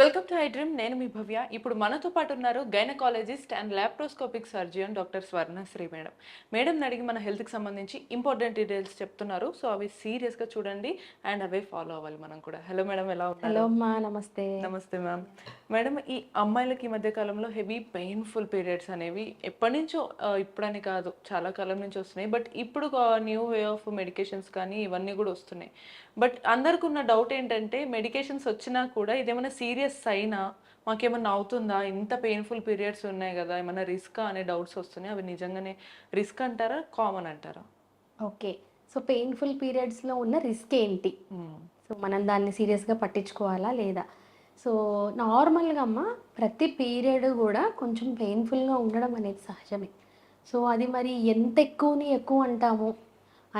Welcome to హైడ్రీమ్ నేను మీ భవ్య ఇప్పుడు మనతో పాటు ఉన్నారు gynaecologist and laparoscopic surgeon doctor Swarnasri madam మేడంని అడిగి మన హెల్త్కి సంబంధించి ఇంపార్టెంట్ డీటెయిల్స్ చెప్తున్నారు సో అవి సీరియస్గా చూడండి అండ్ అవే ఫాలో అవ్వాలి మనం కూడా హలో మేడం ఎలా హలో అమ్మా నమస్తే నమస్తే మ్యామ్ మేడం ఈ అమ్మాయిలకి ఈ మధ్య కాలంలో హెవీ పెయిన్ఫుల్ పీరియడ్స్ అనేవి ఎప్పటి నుంచో ఇప్పుడని కాదు చాలా కాలం నుంచి వస్తున్నాయి బట్ ఇప్పుడు న్యూ వే ఆఫ్ మెడికేషన్స్ కానీ ఇవన్నీ కూడా వస్తున్నాయి బట్ అందరికి ఉన్న డౌట్ ఏంటంటే మెడికేషన్స్ వచ్చినా కూడా ఇదేమైనా సీరియస్ సక్సెస్ అయినా మాకేమన్నా అవుతుందా ఇంత పెయిన్ఫుల్ పీరియడ్స్ ఉన్నాయి కదా ఏమన్నా రిస్క్ అనే డౌట్స్ వస్తున్నాయి అవి నిజంగానే రిస్క్ అంటారా కామన్ అంటారా ఓకే సో పెయిన్ఫుల్ పీరియడ్స్లో ఉన్న రిస్క్ ఏంటి సో మనం దాన్ని సీరియస్గా పట్టించుకోవాలా లేదా సో నార్మల్గా అమ్మ ప్రతి పీరియడ్ కూడా కొంచెం పెయిన్ఫుల్గా ఉండడం అనేది సహజమే సో అది మరి ఎంత ఎక్కువని ఎక్కువ అంటాము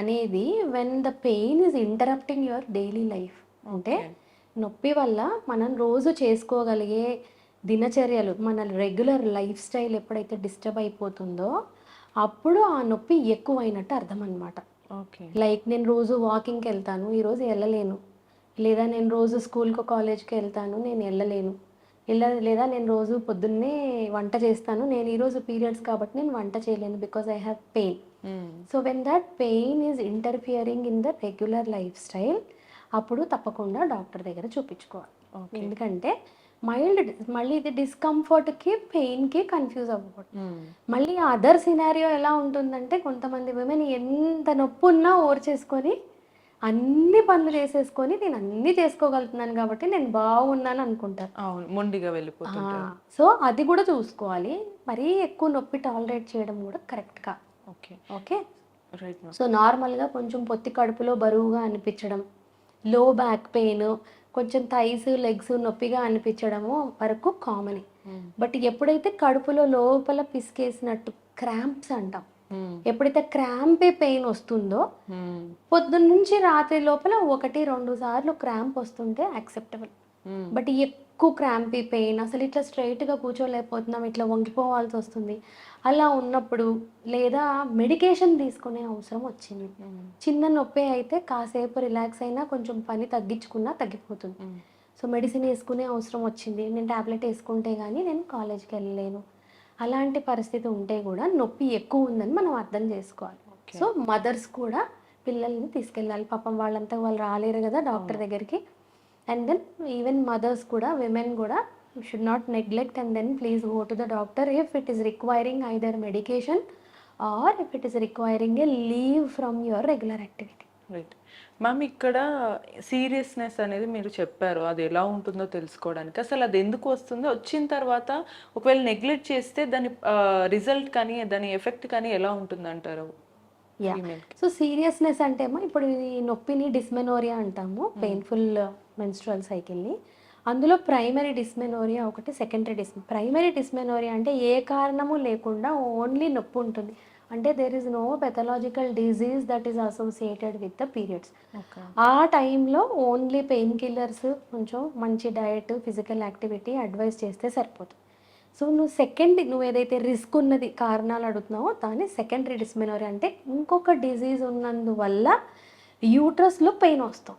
అనేది when the pain is interrupting your daily life అంటే నొప్పి వల్ల మనం రోజు చేసుకోగలిగే దినచర్యలు మన రెగ్యులర్ లైఫ్ స్టైల్ ఎప్పుడైతే డిస్టర్బ్ అయిపోతుందో అప్పుడు ఆ నొప్పి ఎక్కువైనట్టు అర్థం అనమాట ఓకే లైక్ నేను రోజు వాకింగ్కి వెళ్తాను ఈరోజు వెళ్ళలేను లేదా నేను రోజు స్కూల్కి కాలేజ్కి వెళ్తాను నేను వెళ్ళలేను వెళ్ళ లేదా నేను రోజు పొద్దున్నే వంట చేస్తాను నేను ఈరోజు పీరియడ్స్ కాబట్టి నేను వంట చేయలేను because I have pain so when that pain is interfering in the regular lifestyle అప్పుడు తప్పకుండా డాక్టర్ దగ్గర చూపించుకోవాలి ఎందుకంటే మైల్డ్ మళ్ళీ ఇది డిస్కంఫర్ట్కి పెయిన్కి కన్ఫ్యూజ్ అవ్వకూడదు hmm. మళ్ళీ అదర్ సినారియో ఎలా ఉంటుందంటే కొంతమంది విమెన్ ఎంత నొప్పి ఉన్నా ఓర్ చేసుకొని అన్ని పనులు చేసేసుకొని నేను అన్ని చేసుకోగలుగుతున్నాను కాబట్టి నేను బాగున్నాను అనుకుంటాను అవును సో అది కూడా చూసుకోవాలి మరీ ఎక్కువ నొప్పి టాలరేట్ చేయడం కూడా కరెక్ట్ కా ఓకే ఓకే సో నార్మల్గా కొంచెం పొత్తి కడుపులో బరువుగా అనిపించడం లో బ్యాక్ పెయిన్ కొంచెం థైస్ లెగ్స్ నొప్పిగా అనిపించడము వరకు కామన్ బట్ hmm. ఎప్పుడైతే కడుపులో లోపల పిసికేసినట్టు క్రాంప్స్ అంటాం hmm. ఎప్పుడైతే క్రాంపే పెయిన్ వస్తుందో hmm. పొద్దున్నుంచి రాత్రి లోపల ఒకటి రెండు సార్లు క్రాంప్ వస్తుంటే యాక్సెప్టబుల్ బట్ ఎక్కువ క్రాంపీ పెయిన్ అసలు ఇట్లా స్ట్రైట్గా కూర్చోలేకపోతున్నాం ఇట్లా వంగిపోవాల్సి వస్తుంది అలా ఉన్నప్పుడు లేదా మెడికేషన్ తీసుకునే అవసరం వచ్చింది చిన్న నొప్పి అయితే కాసేపు రిలాక్స్ అయినా కొంచెం పని తగ్గించుకున్నా తగ్గిపోతుంది సో మెడిసిన్ వేసుకునే అవసరం వచ్చింది నేను ట్యాబ్లెట్ వేసుకుంటే కానీ నేను కాలేజ్కి వెళ్ళలేను అలాంటి పరిస్థితి ఉంటే కూడా నొప్పి ఎక్కువ ఉందని మనం అర్థం చేసుకోవాలి సో మదర్స్ కూడా పిల్లల్ని తీసుకెళ్ళాలి పాపం వాళ్ళంతా వాళ్ళు రాలేరు కదా డాక్టర్ దగ్గరికి అండ్ దెన్ ఈవెన్ మదర్స్ కూడా విమెన్ కూడా should not neglect and then please go to the doctor if it is requiring either medication or if it is requiring a leave from your regular activity right ma'am ఇక్కడ seriousness అనేది మీరు చెప్పారు అది ఎలా ఉంటుందో తెలుసుకోవడానికి అసలు అది ఎందుకు వస్తుందో వచ్చిన తర్వాత ఒకవేళ నెగ్లెక్ట్ చేస్తే దాని రిజల్ట్ కానీ దాని ఎఫెక్ట్ కానీ ఎలా ఉంటుంది అంటారు యా సో సీరియస్నెస్ అంటే ఏమో ఇప్పుడు ఈ నొప్పిని డిస్మెనోరియా అంటాము పెయిన్ఫుల్ మెన్స్ట్రల్ సైకిల్ని అందులో ప్రైమరీ డిస్మెనోరియా ఒకటి సెకండరీ డిస్ ప్రైమరీ డిస్మెనోరియా అంటే ఏ కారణము లేకుండా ఓన్లీ నొప్పి ఉంటుంది అంటే there is no pathological disease that is associated with the periods ఆ టైంలో ఓన్లీ పెయిన్ కిల్లర్స్ కొంచెం మంచి డయట్ ఫిజికల్ యాక్టివిటీ అడ్వైస్ చేస్తే సరిపోతుంది సో నువ్వు సెకండ్ నువ్వు ఏదైతే రిస్క్ ఉన్నది కారణాలు అడుగుతున్నావో దాన్ని సెకండరీ డిస్మినోరీ అంటే ఇంకొక డిజీజ్ ఉన్నందువల్ల యూట్రస్లో పెయిన్ వస్తాం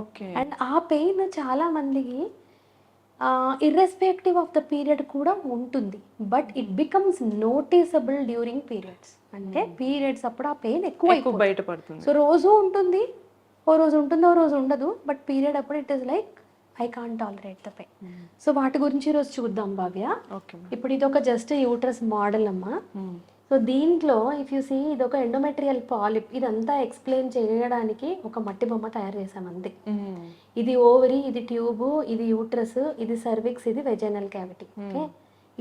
ఓకే అండ్ ఆ పెయిన్ చాలా మందికి ఇర్రెస్పెక్టివ్ ఆఫ్ ద పీరియడ్ కూడా ఉంటుంది but it becomes noticeable during periods అంటే పీరియడ్స్ hmm. అప్పుడు ఆ పెయిన్ ఎక్కువ బయటపడుతుంది సో రోజు ఉంటుంది ఓ రోజు ఉంటుంది ఓ రోజు ఉండదు బట్ పీరియడ్ అప్పుడు it is like I can tolerate the pain so వాటి గురించి ఈరోజు చూద్దాం భావ్య ఇప్పుడు ఇది ఒక జస్ట్ యూట్రస్ మోడల్ అమ్మా సో hmm. దీంట్లో ఇఫ్ యూ సీ ఇది ఒక ఎండోమెట్రియల్ పాలిప్ ఇదంతా ఎక్స్ప్లెయిన్ చేయడానికి ఒక మట్టి బొమ్మ తయారు చేసాం అంతే hmm. ఇది ఓవరీ ఇది ట్యూబ్ ఇది యూట్రస్ ఇది సర్విక్స్ ఇది వెజైనల్ క్యావిటీ ఓకే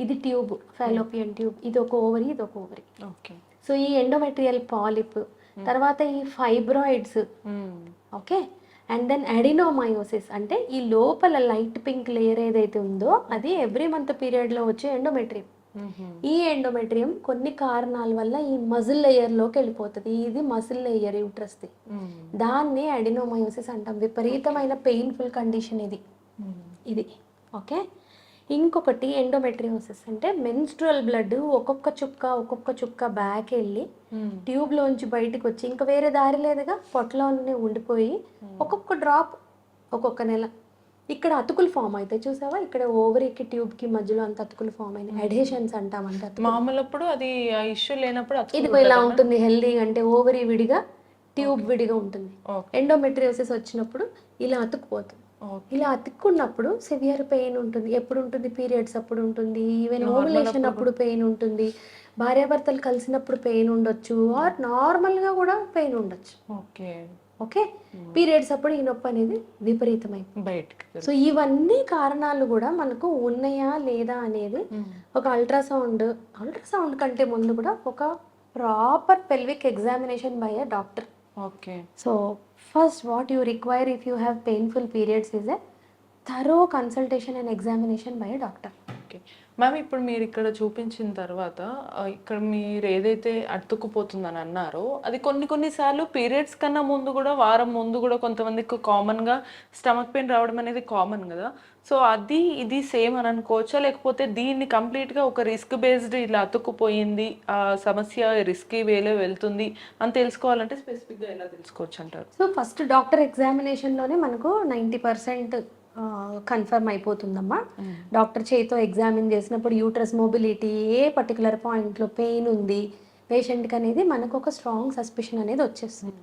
ఇది ట్యూబ్ ఫైలోపియన్ ట్యూబ్ ఇది ఒక ఓవరి ఇది ఒక ఓవరీ ఓకే సో ఈ ఎండోమెట్రియల్ పాలిప్ hmm. తర్వాత ఈ fibroids okay and then adenomyosis అంటే ఈ లోపల లైట్ పింక్ లేయర్ ఏదైతే ఉందో అది ఎవ్రీ మంత్ పీరియడ్లో వచ్చే ఎండోమెట్రియం ఈ ఎండోమెట్రియం కొన్ని కారణాల వల్ల ఈ మజిల్ లేయర్లోకి వెళ్ళిపోతుంది ఇది మజిల్ లేయర్ యూట్రస్ది దాన్ని అడినోమయోసిస్ అంటాం విపరీతమైన పెయిన్ఫుల్ కండిషన్ ఇది ఇది ఓకే ఇంకొకటి ఎండోమెట్రియోసిస్ అంటే మెన్స్ట్రువల్ బ్లడ్ ఒక్కొక్క చుక్క ఒక్కొక్క చుక్క బ్యాక్ వెళ్ళి ట్యూబ్లోంచి hmm. బయటకు వచ్చి ఇంకా వేరే దారి లేదుగా పొట్టలోనే ఉండిపోయి hmm. ఒక్కొక్క డ్రాప్ ఒక్కొక్క నెల ఇక్కడ అతుకులు ఫామ్ అయితే చూసావా ఇక్కడ ట్యూబ్ కి మధ్యలో అంత అతుకులు ఫామ్ అయినాయి అడేషన్స్ hmm. అంటామంటే మామూలప్పుడు అది ఇష్యూ లేనప్పుడు ఇది ఇలా ఉంటుంది హెల్దీ అంటే ఓవరి విడిగా ట్యూబ్ విడిగా ఉంటుంది ఎండోమెట్రియోసిస్ వచ్చినప్పుడు ఇలా అతుక్కుపోతుంది ఇలా అతుక్కున్నప్పుడు సివియర్ పెయిన్ ఉంటుంది ఎప్పుడు ఉంటుంది పీరియడ్స్ అప్పుడు ఉంటుంది ఈవెన్ ఓవులేషన్ అప్పుడు పెయిన్ ఉంటుంది భార్యాభర్తలు కలిసినప్పుడు పెయిన్ ఉండొచ్చు ఆర్ నార్మల్గా కూడా పెయిన్ ఉండొచ్చు ఓకే ఓకే పీరియడ్స్ అప్పుడు ఈ నొప్పి అనేది విపరీతమైంది బయటకు సో ఇవన్నీ కారణాలు కూడా మనకు ఉన్నాయా లేదా అనేది ఒక అల్ట్రాసౌండ్ అల్ట్రాసౌండ్ కంటే ముందు కూడా ఒక proper pelvic examination by doctor Okay. So first what you require if you have painful periods is a thorough consultation and examination by a doctor. Okay. Ma'am ఇప్పుడు మీరు ఇక్కడ చూపించిన తర్వాత ఇక్కడ మీరు ఏదైతే అతుక్కుపోతుందని అన్నారో అది కొన్ని కొన్నిసార్లు పీరియడ్స్ కన్నా ముందు కూడా వారం ముందు కూడా కొంతమందికి కామన్గా స్టమక్ పెయిన్ రావడం అనేది కామన్ కదా సో అది ఇది సేమ్ అని అనుకోవచ్చా లేకపోతే దీన్ని కంప్లీట్గా ఒక రిస్క్ బేస్డ్ ఇలా అతుక్కుపోయింది ఆ సమస్య రిస్క్ వేలో వెళ్తుంది అని తెలుసుకోవాలంటే స్పెసిఫిక్గా ఎలా తెలుసుకోవచ్చు అంటారు సో ఫస్ట్ డాక్టర్ ఎగ్జామినేషన్లోనే మనకు నైంటీ పర్సెంట్ కన్ఫర్మ్ అయిపోతుందమ్మా డాక్టర్ చేతితో ఎగ్జామిన్ చేసినప్పుడు యూట్రస్ మొబిలిటీ ఏ పర్టికులర్ పాయింట్లో పెయిన్ ఉంది పేషెంట్కి అనేది మనకు ఒక స్ట్రాంగ్ సస్పెషన్ అనేది వచ్చేస్తుంది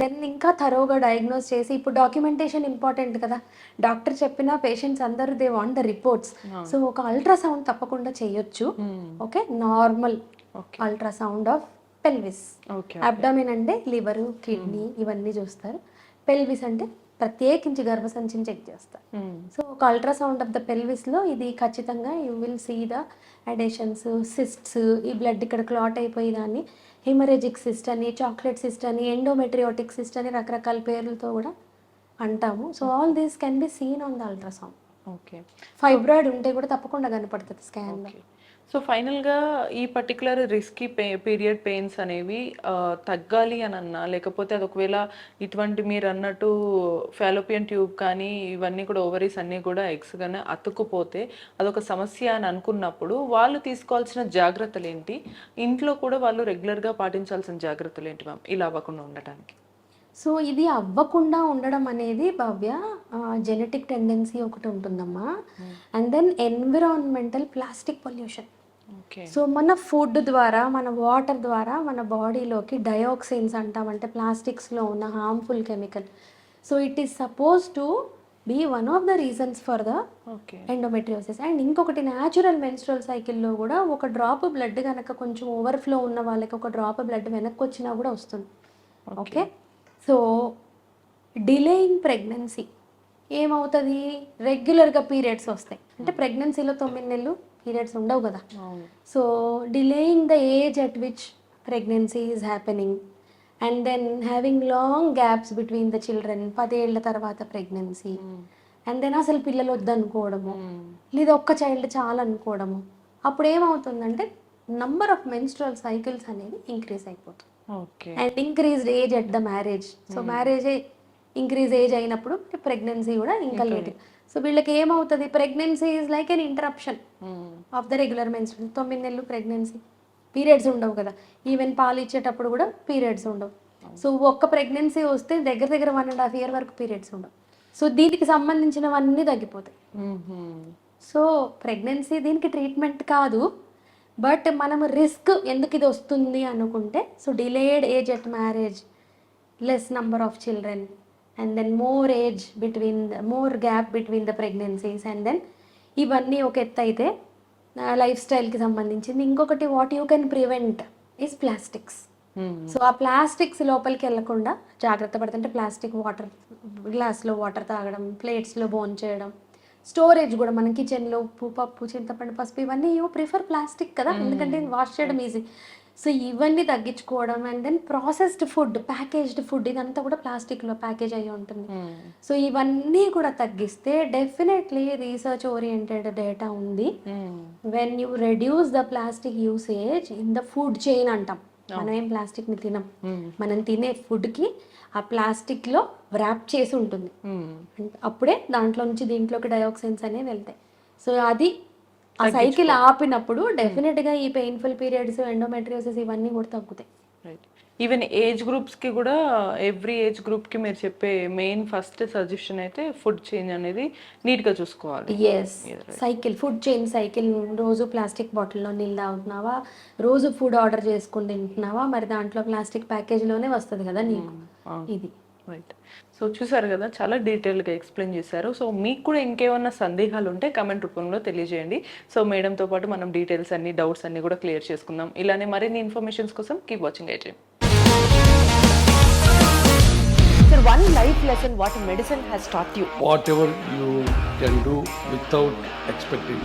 దెన్ ఇంకా థరోగా డయాగ్నోస్ చేసి ఇప్పుడు డాక్యుమెంటేషన్ ఇంపార్టెంట్ కదా డాక్టర్ చెప్పిన పేషెంట్స్ అందరూ they want the reports so ఒక అల్ట్రాసౌండ్ తప్పకుండా చేయొచ్చు okay normal ultrasound of pelvis abdomen అంటే లివరు కిడ్నీ ఇవన్నీ చూస్తారు పెల్విస్ అంటే ప్రత్యేకించి గర్భసంచిని చెక్ చేస్తా hmm. సో ఒక అల్ట్రాసౌండ్ ఆఫ్ ద పెల్విస్లో ఇది ఖచ్చితంగా you will see the adhesions cysts ఈ బ్లడ్ ఇక్కడ క్లాట్ అయిపోయి దాన్ని హిమరేజిక్ సిస్ట్ అని చాక్లెట్ సిస్ట్ అని ఎండోమెట్రియోటిక్ సిస్ట్ అని రకరకాల పేర్లతో కూడా అంటాము so all these can be seen on the ultrasound okay fibroid ఉంటే కూడా తప్పకుండా కనపడుతుంది స్కాన్లో సో ఫైనల్గా ఈ particular risky pay period pains అనేవి తగ్గాలి అని అన్నా లేకపోతే అది ఒకవేళ ఇటువంటి మీరు అన్నట్టు ఫాలోపియన్ ట్యూబ్ కానీ ఇవన్నీ కూడా ఓవరీస్ అన్నీ కూడా ఎగ్స్ కానీ అతుక్కుపోతే అదొక సమస్య అని అనుకున్నప్పుడు వాళ్ళు తీసుకోవాల్సిన జాగ్రత్తలు ఏంటి ఇంట్లో కూడా వాళ్ళు రెగ్యులర్గా పాటించాల్సిన జాగ్రత్తలు ఏంటి మ్యామ్ ఇలా అవ్వకుండా ఉండటానికి సో ఇది అవ్వకుండా ఉండడం అనేది భవ్య జెనెటిక్ టెండెన్సీ ఒకటి ఉంటుందమ్మా and then environmental plastic pollution so మన ఫుడ్ ద్వారా మన వాటర్ ద్వారా మన బాడీలోకి అంటాం అంటామంటే ప్లాస్టిక్స్లో ఉన్న harmful chemical so it is suppose to be one of the reasons for the endometriosis and ఇంకొకటి న్యాచురల్ మెన్స్ట్రల్ సైకిల్లో కూడా ఒక డ్రాప్ బ్లడ్ కనుక కొంచెం ఓవర్ఫ్లో ఉన్న వాళ్ళకి ఒక డ్రాప్ బ్లడ్ వెనక్కి వచ్చినా కూడా వస్తుంది ఓకే సో డిలేయింగ్ ప్రెగ్నెన్సీ ఏమవుతుంది రెగ్యులర్గా పీరియడ్స్ వస్తాయి అంటే ప్రెగ్నెన్సీలో hmm. తొమ్మిది నెలలు పీరియడ్స్ ఉండవు కదా so delaying the age at which pregnancy is happening and then having long gaps between the children పదేళ్ల తర్వాత ప్రెగ్నెన్సీ అండ్ దెన్ అసలు పిల్లలు వద్దనుకోవడము hmm. లేదా ఒక్క చైల్డ్ చాలా అనుకోవడము అప్పుడు ఏమవుతుందంటే నంబర్ ఆఫ్ మెన్స్ట్రల్ సైకిల్స్ అనేది ఇంక్రీజ్ అయిపోతుంది and increased age at the marriage so marriage increase age అయినప్పుడు ప్రెగ్నెన్సీ కూడా ఇంకా లేట్ సో వీళ్ళకి ఏమవుతుంది pregnancy is like an interruption of the regular menstrual తొమ్మిది నెలలు ప్రెగ్నెన్సీ పీరియడ్స్ ఉండవు కదా ఈవెన్ పాలు ఇచ్చేటప్పుడు కూడా పీరియడ్స్ ఉండవు సో ఒక్క ప్రెగ్నెన్సీ వస్తే దగ్గర దగ్గర వన్ అండ్ హాఫ్ ఇయర్ వరకు పీరియడ్స్ ఉండవు సో దీనికి సంబంధించినవన్నీ తగ్గిపోతాయి సో mm-hmm. ప్రెగ్నెన్సీ దీనికి ట్రీట్మెంట్ కాదు బట్ మనం రిస్క్ ఎందుకు ఇది వస్తుంది అనుకుంటే so delayed age at marriage less number of children and then more age between more gap between the pregnancies and then ఇవన్నీ ఒక ఎత్తు అయితే లైఫ్ స్టైల్కి సంబంధించింది ఇంకొకటి what you can prevent is plastics so ఆ ప్లాస్టిక్స్ లోపలికి వెళ్లకుండా జాగ్రత్త పడుతుంటే ప్లాస్టిక్ వాటర్ గ్లాస్లో వాటర్ తాగడం ప్లేట్స్లో బోన్ చేయడం స్టోరేజ్ కూడా మన కిచెన్లో పప్పు చింతపండు పసుపు ఇవన్నీ యూ ప్రిఫర్ ప్లాస్టిక్ కదా hmm. ఎందుకంటే వాష్ చేయడం ఈజీ సో ఇవన్నీ తగ్గించుకోవడం and then processed food packaged food ఇదంతా కూడా ప్లాస్టిక్లో ప్యాకేజ్ అయ్యి ఉంటుంది hmm. సో ఇవన్నీ కూడా తగ్గిస్తే డెఫినెట్లీ రీసెర్చ్ ఓరియంటెడ్ డేటా ఉంది when you reduce the plastic usage in the food chain అంటాం మనం ఏం ప్లాస్టిక్ ని తినం hmm. మనం తినే ఫుడ్ కి ఆ ప్లాస్టిక్ లో వ్రాప్ చేసి ఉంటుంది hmm. అప్పుడే దాంట్లో నుంచి దీంట్లోకి డయాక్సిన్స్ అనేవి వెళ్తాయి సో అది ఆ సైకిల్ ఆపినప్పుడు డెఫినెట్ గా ఈ పెయిన్ఫుల్ పీరియడ్స్ ఎండోమెట్రియోసిస్ ఇవన్నీ కూడా తగ్గుతాయి రైట్ ఈవెన్ ఏజ్ గ్రూప్స్కి కూడా ఎవ్రీ ఏజ్ గ్రూప్కి మీరు చెప్పే మెయిన్ ఫస్ట్ సజెషన్ అయితే ఫుడ్ చేంజ్ అనేది నీట్గా చూసుకోవాలి yes cycle food change cycle రోజు ప్లాస్టిక్ బాటిల్లో నీళ్ళు తాగుతున్నావా రోజు ఫుడ్ ఆర్డర్ చేసుకుని తింటున్నావా మరి దాంట్లో ప్లాస్టిక్ ప్యాకేజ్లోనే వస్తుంది కదా నీకు hmm, ఇది రైట్ సో చూసారు కదా చాలా డీటెయిల్గా ఎక్స్ప్లెయిన్ చేశారు సో మీకు కూడా ఇంకేమన్నా సందేహాలు ఉంటే కమెంట్ రూపంలో తెలియజేయండి సో మేడంతో పాటు మనం డీటెయిల్స్ అన్ని డౌట్స్ అన్ని కూడా క్లియర్ చేసుకుందాం ఇలానే మరిన్ని ఇన్ఫర్మేషన్స్ కోసం కీప్ వాచింగ్ అయితే sir one life lesson what medicine has taught you whatever you can do without expecting